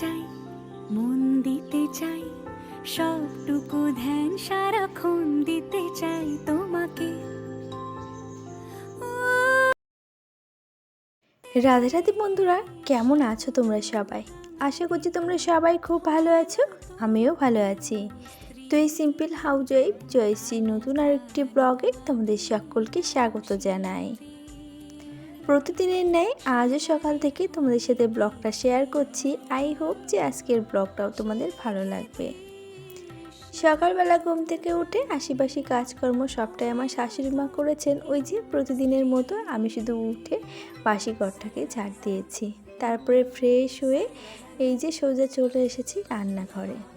চাই, মন দিতে চাই, সবটুকু ধ্যান সারাক্ষণ দিতে চাই তোমাকে। রাধে রাধে বন্ধুরা, কেমন আছো তোমরা সবাই? আশা করছি তোমরা সবাই খুব ভালো আছো, আমিও ভালো আছি। তো এই সিম্পল হাউস ওয়াইফ জয়শ্রী নতুন আরেকটি ব্লগে তোমাদের সকলকে স্বাগত জানাই। প্রতিদিনের ন্যায় আজও সকাল থেকে তোমাদের সাথে ব্লগটা শেয়ার করছি। আই হোপ যে আজকের ব্লগটাও তোমাদের ভালো লাগবে। সকালবেলা ঘুম থেকে উঠে আশিপাশি কাজকর্ম সবটাই আমার শাশুড়ি মা করেছেন। ওই যে প্রতিদিনের মতো আমি শুধু উঠে বাসি ঘরটাকে ঝাড় দিয়েছি। তারপরে ফ্রেশ হয়ে এই যে সোজা চলে এসেছি রান্নাঘরে।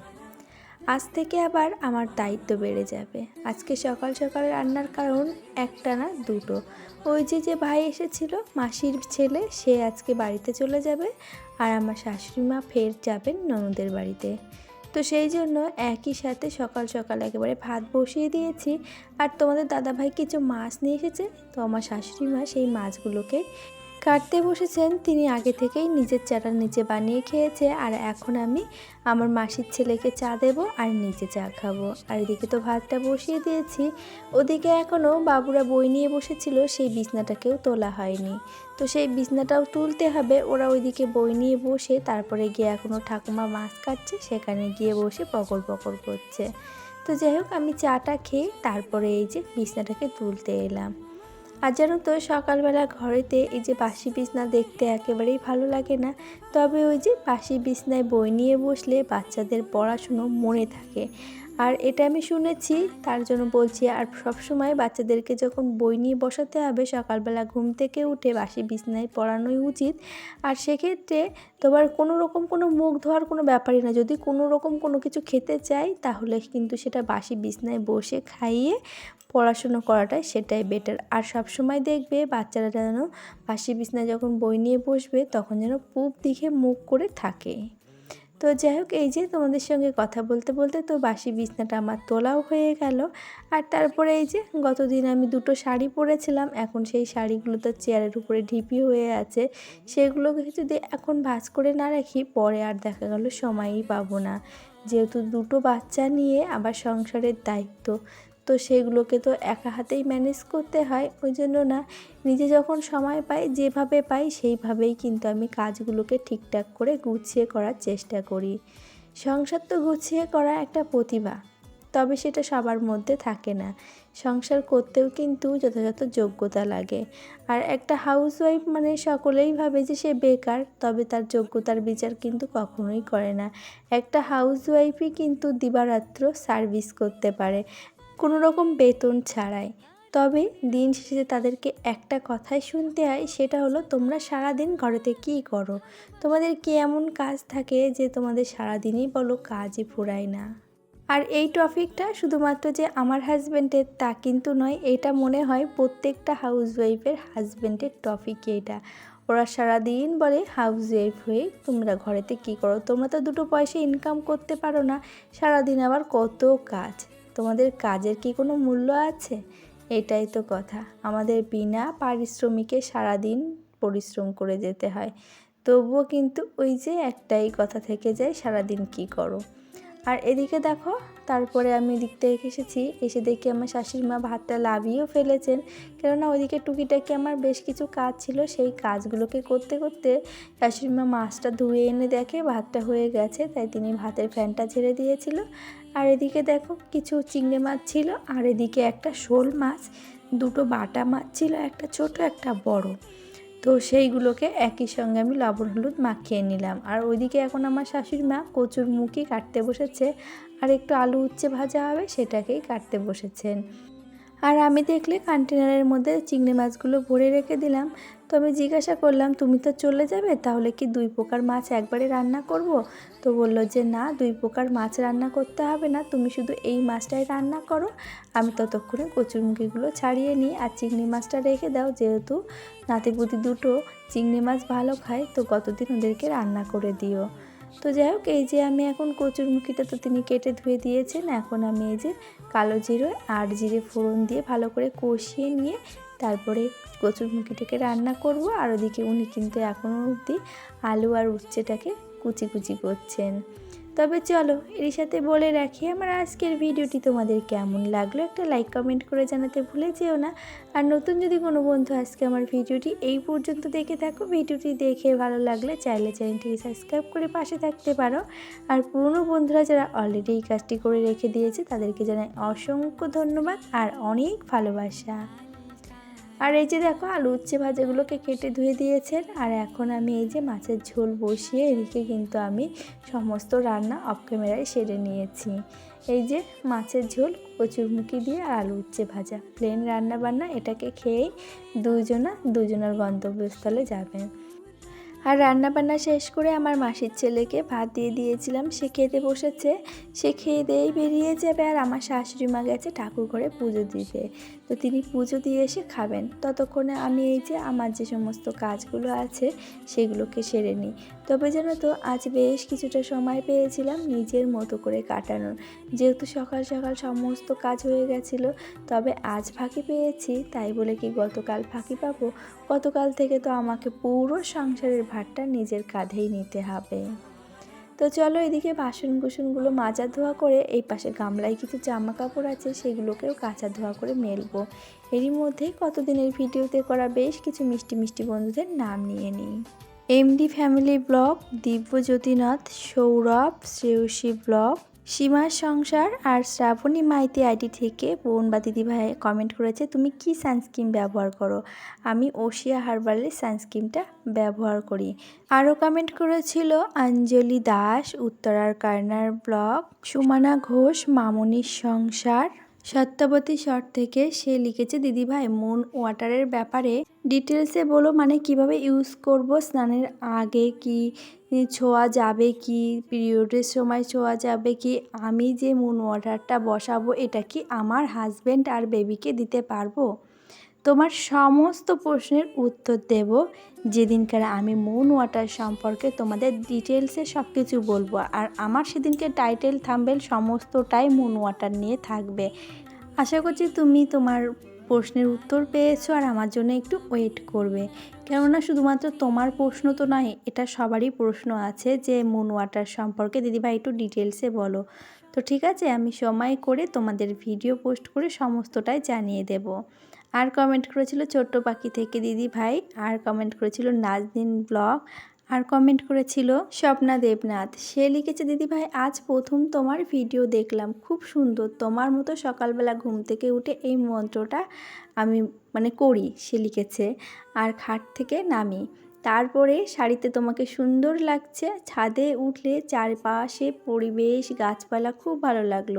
আজ থেকে আবার আমার দায়িত্ব বেড়ে যাবে। আজকে সকাল সকাল রান্নার কারণ একটা না দুটো। ওই যে যে ভাই এসেছিল, মাসির ছেলে, সে আজকে বাড়িতে চলে যাবে আর আমার শাশুড়ি মা ফের যাবেন ননদের বাড়িতে। তো সেই জন্য একই সাথে সকাল সকাল একেবারে ভাত বসিয়ে দিয়েছি। আর তোমাদের দাদাভাই কিছু মাছ নিয়ে এসেছে, তো আমার শাশুড়ি মা সেই মাছগুলোকে কাটতে বসেছেন, তিনি আগে থেকেই নিজের চাটার নিচে বানিয়ে খেয়েছে, আর এখন আমি আমার মাসির ছেলেকে চা দেবো আর নিজে চা খাব। আর এদিকে তো ভাতটা বসিয়ে দিয়েছি, ওদিকে এখনও বাবুরা বই নিয়ে বসেছিল, সেই বিছনাটাকেও তোলা হয়নি। তো সেই বিছনাটাও তুলতে হবে, ওরা ওইদিকে বই নিয়ে বসে, তারপরে গিয়ে এখনও ঠাকুমা মাছ কাটছে, সেখানে গিয়ে বসে পকর পকর করছে। তো যাই হোক, আমি চাটা খেয়ে তারপরে এই যে বিছনাটাকে তুলতে এলাম। আর জানো তো, সকালবেলা ঘরেতে এই যে বাসি বিছনা দেখতে একেবারেই ভালো লাগে না, তবে ওই যে বাসি বিছনায় বই নিয়ে বসলে বাচ্চাদের পড়াশুনো মনে থাকে। আর এটা আমি শুনেছি, তার জন্য বলছি, আর সবসময় বাচ্চাদেরকে যখন বই নিয়ে বসাতে হবে, সকালবেলা ঘুম থেকে উঠে বাসি বিছনায় পড়ানোই উচিত। আর সেক্ষেত্রে তোমার কোনো রকম কোনো মুখ ধোয়ার কোনো ব্যাপারই না, যদি কোনো রকম কোনো কিছু খেতে চাই, তাহলে কিন্তু সেটা বাসি বিছনায় বসে খাইয়ে পড়াশুনো করাটাই সেটাই বেটার আর সব সময় দেখবে বাচ্চারা যেন বাসি বিছনায় যখন বই নিয়ে বসবে, তখন যেন পূব দিকে মুখ করে থাকে। তো যাই হোক এই যে তোমাদের সঙ্গে কথা বলতে বলতে তো বাসি বিছনাটা আমার তোলাও হয়ে গেল। আর তারপরে এই যে গতদিন আমি দুটো শাড়ি পরেছিলাম, এখন সেই শাড়িগুলো তো চেয়ারের উপরে ঢিপি হয়ে আছে। সেগুলোকে যদি এখন ভাজ করে না রাখি, পরে আর দেখা গেল সময়ই পাবো না। যেহেতু দুটো বাচ্চা নিয়ে আবার সংসারের দায়িত্ব তো সেগুলোকে তো একা হাতেই ম্যানেজ করতে হয়, ওই জন্য না, নিজে যখন সময় পাই, যেভাবে পাই সেইভাবেই কিন্তু আমি কাজগুলোকে ঠিকঠাক করে গুছিয়ে করার চেষ্টা করি। সংসার তো গুছিয়ে করা একটা প্রতিভা, তবে সেটা সবার মধ্যে থাকে না। সংসার করতেও কিন্তু যথাযথ যোগ্যতা লাগে। আর একটা হাউসওয়াইফ মানে সকলেই ভাবে যে সে বেকার, তবে তার যোগ্যতার বিচার কিন্তু কখনোই করে না। একটা হাউসওয়াইফই কিন্তু দিবারাত্র সার্ভিস করতে পারে। কোনো রকম বেতন ছাড়াই। তবে দিন শেষে তাদেরকে একটা কথাই শুনতে হয়, সেটা হলো, তোমরা সারাদিন ঘরেতে কী করো? তোমাদের কি এমন কাজ থাকে যে তোমাদের সারাদিনই বলো কাজই ফুরায় না? আর এই টপিকটা শুধুমাত্র যে আমার হাজব্যান্ডের তা কিন্তু নয়, এটা মনে হয় প্রত্যেকটা হাউসওয়াইফের হাজব্যান্ডের টপিক এটা। ওরা সারাদিন বলে হাউস ওয়াইফ হয়ে তোমরা ঘরেতে কী করো? তোমরা তো দুটো পয়সা ইনকাম করতে পারো না। সারাদিন আবার কত কাজ? তোমাদের কাজের কি কোনো মূল্য আছে? এটাই তো কথা। আমাদের বিনা পারিশ্রমিকে সারাদিন পরিশ্রম করে যেতে হয়। তবুও কিন্তু ওই যে একটাই কথা থেকে যায়, সারাদিন কি করো? আর এদিকে দেখো, তারপরে আমি এদিক থেকে এসেছি। এসে দেখি আমার শাশুড়ি মা ভাতটা লাভিয়েও ফেলেছেন। কেননা ওইদিকে টুকিটাকি আমার বেশ কিছু কাজ ছিল। সেই কাজগুলোকে করতে করতে শাশুড়ি মা মাছটা ধুয়ে এনে দেখে ভাতটা হয়ে গেছে। তাই তিনি ভাতের ফ্যানটা ছেড়ে দিয়েছিল। আর এদিকে দেখো কিছু চিংড়ি মাছ ছিল, আর এদিকে একটা শোল মাছ, দুটো বাটা মাছ ছিল, একটা ছোট, একটা বড়। তো সেইগুলোকে একই সঙ্গে আমি লবণ হলুদ মাখিয়ে নিলাম। আর ওইদিকে এখন আমার শাশুড়ি মা কচুর মুখি কাটতে বসেছে, আর একটু আলু উচ্ছে ভাজা হবে সেটাকেই কাটতে বসেছেন। আর আমি দেখলে কন্টেনারের মধ্যে চিংড়ি মাছগুলো ভরে রেখে দিলাম। তো আমি জিজ্ঞাসা করলাম, তুমি তো চলে যাবে, তাহলে কি দুই প্রকার মাছ একবারে রান্না করব? তো বলল যে, না, দুই প্রকার মাছ রান্না করতে হবে না, তুমি শুধু এই মাছটাই রান্না করো। আমি ততক্ষণে কচুরমুখিগুলো ছাড়িয়ে নিই আর চিংড়ি মাছটা রেখে দাও, যেহেতু নাতিপুতি দুটো চিংড়ি মাছ ভালো খায়, তো কতদিন ওদেরকে রান্না করে দিও? তো যাই হোক, এই যে আমি এখন কচুরমুখিটা তো তিনি কেটে ধুয়ে দিয়েছেন, এখন আমি এই যে কালো জিরে আর জিরে ফোড়ন দিয়ে ভালো করে কষিয়ে নিয়ে তারপরে কচুরমুখিটাকে রান্না করব। আর ওদিকে উনি কিন্তু এখনও অবধি আলু আর উচ্ছেটাকে কুচি কুচি করছেন। তবে চলো এর সাথে বলে রাখি আমার আজকের ভিডিওটি তোমাদের কেমন লাগল একটা লাইক কমেন্ট করে জানাতে ভুলে যেও না। আর নতুন যদি কোনো বন্ধু আজকে আমার ভিডিওটি এই পর্যন্ত দেখে থাকো, ভিডিওটি দেখে ভালো লাগলে চাইলে চ্যানেলটিকে সাবস্ক্রাইব করে পাশে থাকতে পারো। আর পুরনো বন্ধুরা যারা অলরেডি এই কাজটি করে রেখে দিয়েছে, তাদেরকে জানাই অসংখ্য ধন্যবাদ আর অনেক ভালোবাসা। আর এই যে দেখো আলু উচ্ছে ভাজাগুলোকে কেটে ধুয়ে দিয়েছেন, আর এখন আমি এই যে মাছের ঝোল বসিয়ে এদিকে কিন্তু আমি সমস্ত রান্না অফ ক্যামেরায় সেরে নিয়েছি। এই যে মাছের ঝোল কচুরমুখি দিয়ে আর আলু উচ্ছে ভাজা। প্লেন রান্না বান্না এটাকে খেয়েই দুজনা, দুজনের গন্তব্যস্থলে যাবেন। আর রান্না বান্না শেষ করে আমার মাসির ছেলেকে ভাত দিয়ে দিয়েছিলাম। সে খেতে বসেছে। সে খেয়ে দিয়েই বেরিয়ে যাবে আর আমার শাশুড়ি মা গেছে ঠাকুর ঘরে পুজো দিতে। তো তিনি পুজো দিয়ে এসে খাবেন। ততক্ষণে আমি এই যে আমার যে সমস্ত কাজগুলো আছে, সেগুলোকে সেরে নিই। তবে যেন তো, আজ বেশ কিছুটা সময় পেয়েছিলাম নিজের মতো করে কাটানোর। যেহেতু সকাল সকাল সমস্ত কাজ হয়ে গেছিল, তবে আজ ফাঁকি পেয়েছি, তাই বলে কি গতকাল ফাঁকি পাবো? গতকাল থেকে তো আমাকে পুরো সংসারের ভারটা নিজের কাঁধেই নিতে হবে। তো চলো এদিকে বাসন কুসনগুলো মাজা ধোয়া করে, এই পাশে গামলায় কিছু জামা কাপড় আছে, সেগুলোকেও কাঁচা ধোয়া করে মেলবো। এরই মধ্যেই কতদিনের ভিডিওতে করা বেশ কিছু মিষ্টি মিষ্টি বন্ধুদের নাম নিয়ে নিই। MD family blog Dibyajyotinath Sourav Shreyasi blog সীমার সংসার আর শ্রাবণী মাইতি আইডি থেকে বোন বা দিদিভাই কমেন্ট করেছে, তুমি কি সানস্ক্রিন ব্যবহার করো? আমি ওশিয়া হার্বালের সানস্ক্রিনটা ব্যবহার করি। আরও কমেন্ট করেছিল অঞ্জলি দাস, উত্তরার কার্নার ব্লগ সুমানা ঘোষ মামনির সংসার সত্যবতী শর্ট থেকে সে লিখেছে দিদিভাই মুন ওয়াটারের ব্যাপারে ডিটেলসে বলো মানে কীভাবে ইউজ করব? স্নানের আগে কি ছোঁয়া যাবে কি? পিরিয়ডের সময় ছোঁয়া যাবে কি? আমি যে মুন ওয়াটারটা বসাবো, এটা কি আমার হাজব্যান্ড আর বেবিকে দিতে পারব? তোমার সমস্ত প্রশ্নের উত্তর দেব। যেদিনকার আমি মুন ওয়াটার সম্পর্কে তোমাদের ডিটেলসে সব কিছু বলব। আর আমার সেদিনকে টাইটেল থাম্বেল সমস্তটাই মুন ওয়াটার নিয়ে থাকবে। আশা করছি তুমি তোমার প্রশ্নের উত্তর পেয়েছ আর আমার জন্য একটু ওয়েট করবে। কেননা শুধুমাত্র তোমার প্রশ্ন তো নয়, এটা সবারই প্রশ্ন আছে যে মুন ওয়াটার সম্পর্কে। দিদিভাই, একটু ডিটেলসে বলো। তো ঠিক আছে, আমি সময় করে তোমাদের ভিডিও পোস্ট করে সমস্তটাই জানিয়ে দেব। আর কমেন্ট করেছিল ছোট্ট পাখি থেকে দিদি ভাই, আর কমেন্ট করেছিল নাজদিন ব্লগ, আর কমেন্ট করেছিল স্বপ্না দেবনাথ। সে লিখেছে, দিদি ভাই, আজ প্রথম তোমার ভিডিও দেখলাম। খুব সুন্দর। তোমার মতো সকালবেলা ঘুম থেকে উঠে এই মন্ত্রটা আমি মানে করি, সে লিখেছে। আর খাট থেকে নামি। তারপরে শাড়িতে তোমাকে সুন্দর লাগছে। ছাদে উঠলে চারপাশে পরিবেশ, গাছপালা খুব ভালো লাগল।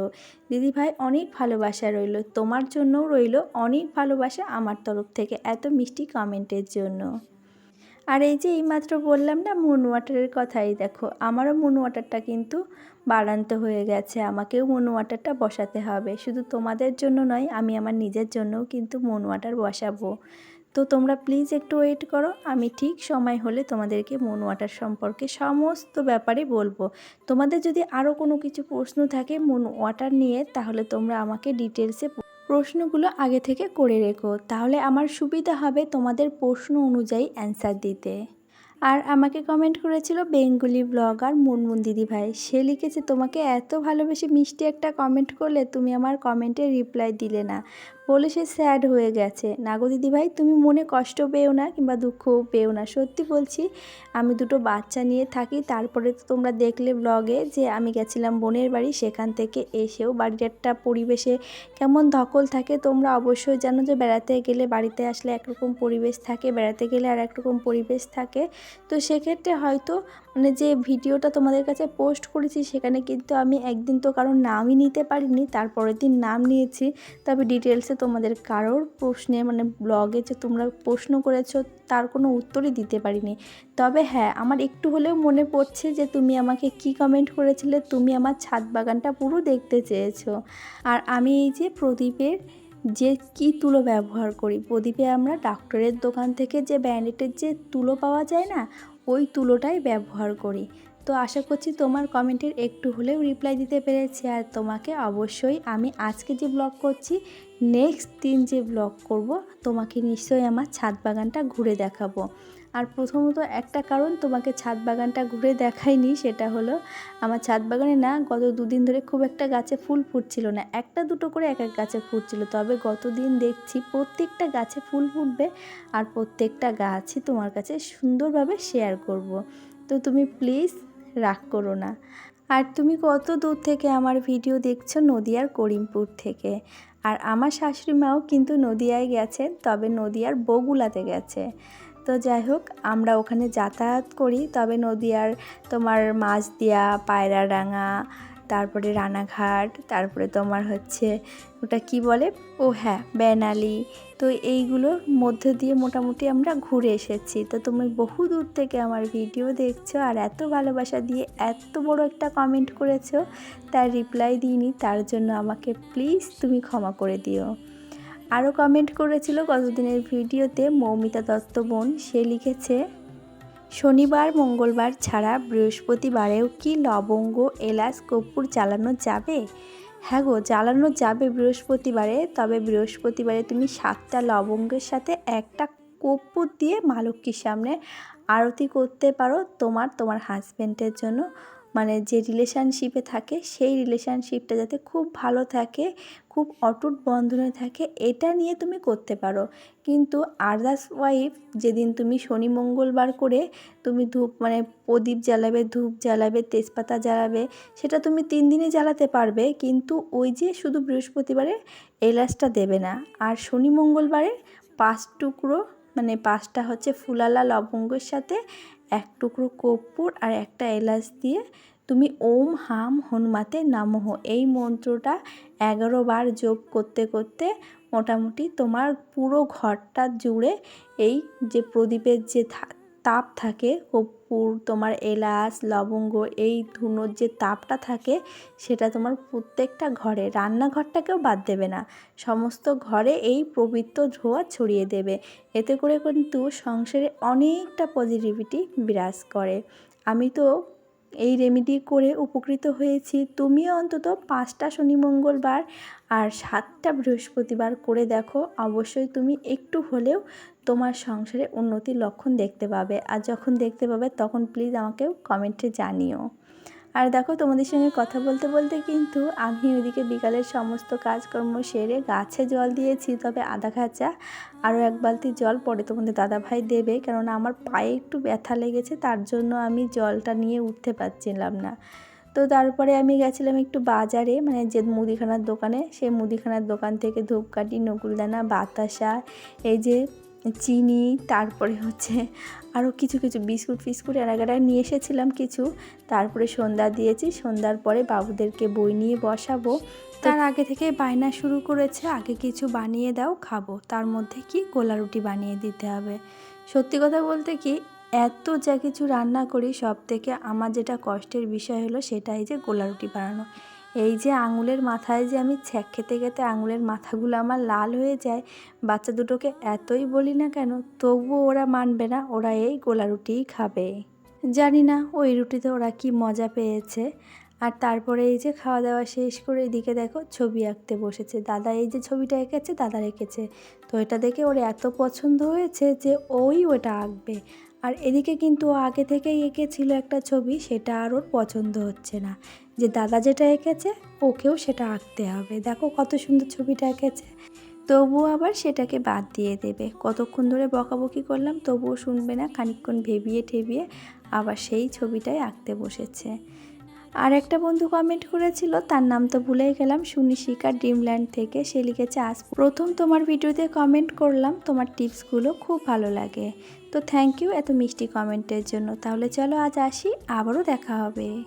দিদিভাই অনেক ভালোবাসা রইল, তোমার জন্যও রইল অনেক ভালোবাসা আমার তরফ থেকে এত মিষ্টি কমেন্টের জন্য। আর এই যে এইমাত্র বললাম না মুন ওয়াটারের কথাই দেখো, আমারও মুন ওয়াটারটা কিন্তু বাড়ান্ত হয়ে গেছে, আমাকেও মুন ওয়াটারটা বসাতে হবে। শুধু তোমাদের জন্য নয়, আমি আমার নিজের জন্যও কিন্তু মুন ওয়াটার বসাবো। তো তোমরা প্লিজ একটু ওয়েট করো। আমি ঠিক সময় হলে তোমাদেরকে মন ওয়াটার সম্পর্কে সমস্ত ব্যাপারে বলব। তোমাদের যদি আরও কোনো কিছু প্রশ্ন থাকে মুন ওয়াটার নিয়ে, তাহলে তোমরা আমাকে ডিটেলসে প্রশ্নগুলো আগে থেকে করে রেখো। তাহলে আমার সুবিধা হবে তোমাদের প্রশ্ন অনুযায়ী অ্যান্সার দিতে। আর আমাকে কমেন্ট করেছিল বেঙ্গলি ব্লগার মুনমুন দিদি ভাই। সে লিখেছে, তোমাকে এত ভালোবেসে মিষ্টি একটা কমেন্ট করলে তুমি আমার কমেন্টে রিপ্লাই দিলে না। বলে সে স্যাড হয়ে গেছে। নাগো দিদি ভাই তুমি মনে কষ্ট পেও না কিংবা দুঃখও পেও না। সত্যি বলছি, আমি দুটো বাচ্চা নিয়ে থাকি, তারপরে তো তোমরা দেখলে ব্লগে যে আমি গেছিলাম বোনের বাড়ি, সেখান থেকে এসেও বাড়ির একটা পরিবেশে কেমন ধকল থাকে, তোমরা অবশ্যই জানো যে বেড়াতে গেলে বাড়িতে আসলে একরকম পরিবেশ থাকে, বেড়াতে গেলে আর একরকম পরিবেশ থাকে। তো সেক্ষেত্রে হয়তো মানে যে ভিডিওটা তোমাদের কাছে পোস্ট করেছি, সেখানে কিন্তু আমি একদিন তো কারোর নামই নিতে পারিনি তারপরের দিন নাম নিয়েছি। তবে ডিটেলসে তোমাদের কারোর প্রশ্নে মানে ব্লগে যে তোমরা প্রশ্ন করেছ, তার কোনো উত্তরই দিতে পারিনি। তবে হ্যাঁ আমার একটু হলেও মনে পড়ছে যে তুমি আমাকে কি কমেন্ট করেছিলে, তুমি আমার ছাদ বাগানটা পুরো দেখতে চেয়েছো। আর আমি এই যে প্রদীপের যে কি তুলো ব্যবহার করি, প্রদীপে আমরা ডাক্তারের দোকান থেকে যে ব্যান্ডেটের যে তুলো পাওয়া যায় না ওই তুলোটাই ব্যবহার করি। তো আশা করছি তোমার কমেন্টের একটু হলেও রিপ্লাই দিতে পেরেছি আর তোমাকে অবশ্যই আমি আজকে যে ব্লগ করছি নেক্সট দিন যে ব্লগ করব, তোমাকে নিশ্চয়ই আমার ছাদ বাগানটা ঘুরে দেখাবো। আর প্রথমত একটা কারণ তোমাকে ছাদ বাগানটা ঘুরে দেখাইনি, সেটা হলো আমার ছাদ বাগানে না গত দুদিন ধরে খুব একটা গাছে ফুল ফুটছিল না। একটা দুটো করে এক এক গাছে ফুটছিল, তবে গত দিন দেখছি প্রত্যেকটা গাছে ফুল ফুটবে আর প্রত্যেকটা গাছই তোমার কাছে সুন্দরভাবে শেয়ার করব। তো তুমি প্লিজ রাগ করো না। আর তুমি কত দূর থেকে আমার ভিডিও দেখছ? নদিয়ার করিমপুর থেকে। আর আমার শাশুড়ি মাও কিন্তু নদিয়ায় গেছেন তবে নদিয়ার বগুলাতে গেছে। তো যাই হোক, আমরা ওখানে যাতায়াত করি। তবে নদীয়ার তোমার মাছদিয়া, পায়রাডাঙ্গা, তারপরে রানাঘাট, তারপরে তোমার হচ্ছে ওটা কি বলে? ও হ্যাঁ বেনালি। তো এইগুলোর মধ্যে দিয়ে মোটামুটি আমরা ঘুরে এসেছি। তো তুমি বহু দূর থেকে আমার ভিডিও দেখছ আর এত ভালোবাসা দিয়ে এত বড় একটা কমেন্ট করেছ, তার রিপ্লাই দিইনি। তার জন্য আমাকে প্লিজ তুমি ক্ষমা করে দিও। আরও কমেন্ট করেছিল গতদিনের ভিডিওতে মৌমিতা দত্ত বোন। সে লিখেছে, শনিবার, মঙ্গলবার ছাড়া বৃহস্পতিবারেও কি লবঙ্গ, এলাচ, কর্পূর জ্বালানো যাবে? হ্যাঁ গো, জ্বালানো যাবে বৃহস্পতিবারে, তবে বৃহস্পতিবারে তুমি সাতটা লবঙ্গের সাথে একটা কর্পূর দিয়ে মা লক্ষ্মীর সামনে আরতি করতে পারো তোমার তোমার হাজব্যান্ডের জন্য। মানে যে রিলেশনশিপে থাকে, সেই রিলেশনশিপটা যাতে খুব ভালো থাকে, খুব অটুট বন্ধনে থাকে, এটা নিয়ে তুমি করতে পারো। কিন্তু আদার্স ওয়াইফ যেদিন তুমি শনি মঙ্গলবার করে তুমি ধূপ মানে প্রদীপ জ্বালাবে, ধূপ জ্বালাবে, তেজপাতা জ্বালাবে, সেটা তুমি তিন দিনে জ্বালাতে পারবে, কিন্তু ওই যে শুধু বৃহস্পতিবারে এলাচটা দেবে না। আর শনি মঙ্গলবারে পাঁচ টুকরো মানে পাঁচটা হচ্ছে ফুলালা, লবঙ্গের সাথে এক টুকরো কর্পূর আর একটা এলাচ দিয়ে তুমি ওম হাম হনুমাতে নামহ। এই মন্ত্রটা এগারো বার যোগ করতে করতে মোটামুটি তোমার পুরো ঘরটা জুড়ে এই যে প্রদীপের যে তাপ থাকে, কর্পূর, তোমার এলাচ, লবঙ্গ, এই ধুনোর যে তাপটা থাকে, সেটা তোমার প্রত্যেকটা ঘরে, রান্নাঘরটাকেও বাদ দেবে না। সমস্ত ঘরে এই পবিত্র ধোঁয়া ছড়িয়ে দেবে। এতে করে কিন্তু সংসারে অনেকটা পজিটিভিটি বিরাজ করে। আমি তো এই রেমেডি করে উপকৃত হয়েছি। তুমিও অন্তত পাঁচটা শনি মঙ্গলবার আর সাতটা বৃহস্পতিবার করে দেখো। অবশ্যই তুমি একটু হলেও তোমার সংসারে উন্নতির লক্ষণ দেখতে পাবে। আর যখন দেখতে পাবে, তখন প্লিজ আমাকে কমেন্টে জানিও। আর দেখো, তোমাদের সঙ্গে কথা বলতে বলতে কিন্তু আমি ওইদিকে বিকালের সমস্ত কাজকর্ম সেরে গাছে জল দিয়েছি, তবে আধা খাঁচা আরও এক বালতি জল পরে তোমাদের দাদাভাই দেবে, কেননা আমার পায়ে একটু ব্যথা লেগেছে, তার জন্য আমি জলটা নিয়ে উঠতে পারছিলাম না। তো তারপরে আমি গেছিলাম একটু বাজারে মানে যে মুদিখানার দোকানে, সেই মুদিখানার দোকান থেকে ধূপকাঠি, নকুলদানা, বাতাসা, এই যে চিনি, তারপরে হচ্ছে আরও কিছু কিছু বিস্কুট ফিস্কুট এনাগারা নিয়ে এসেছিলাম কিছু। তারপরে সন্ধ্যা দিয়েছি, সন্ধ্যার পরে বাবুদেরকে বই নিয়ে বসাবো। তার আগে থেকে বায়না শুরু করেছে, আগে কিছু বানিয়ে দাও, খাব। তার মধ্যে কি? গোলা রুটি বানিয়ে দিতে হবে। সত্যি কথা বলতে কি, এত যা কিছু রান্না করি সব থেকে আমার যেটা কষ্টের বিষয় হলো সেটাই যে গোলা রুটি বানানো। এই যে আঙুলের মাথায় যে আমি ছ্যাক খেতে খেতে আঙুলের মাথাগুলো আমার লাল হয়ে যায়, বাচ্চা দুটোকে এতই বলি না কেন তবুও ওরা মানবে না, ওরা এই গোলা রুটিই খাবে। জানি না ওই রুটিতে ওরা কি মজা পেয়েছে। আর তারপরে এই যে খাওয়া দাওয়া শেষ করে এদিকে দেখো ছবি আঁকতে বসেছে। দাদা এই যে ছবিটা এঁকেছে, দাদা রেখেছে। তো এটা দেখে ওর এত পছন্দ হয়েছে যে ওই ওটা আঁকবে। আর এদিকে কিন্তু আগে থেকেই এঁকেছিল একটা ছবি, সেটা আর ওর পছন্দ হচ্ছে না। যে দাদা যেটা এঁকেছে, ওকেও সেটা আঁকতে হবে। দেখো কত সুন্দর ছবিটা এঁকেছে। তবুও আবার সেটাকে বাদ দিয়ে দেবে। কতক্ষণ ধরে বকাবকি করলাম, তবুও শুনবে না, খানিকক্ষণ ভেবিয়ে ঠেবিয়ে আবার সেই ছবিটাই আঁকতে বসেছে। আর একটা বন্ধু কমেন্ট করেছিল, তার নাম তো ভুলেই গেলাম, সুনিশিকা ড্রিমল্যান্ড থেকে। সে লিখেছে, আজ প্রথম তোমার ভিডিওতে কমেন্ট করলাম, তোমার টিপসগুলো খুব ভালো লাগে। তো থ্যাংক ইউ এত মিষ্টি কমেন্টের জন্য। তাহলে চলো আজ আসি, আবারও দেখা হবে।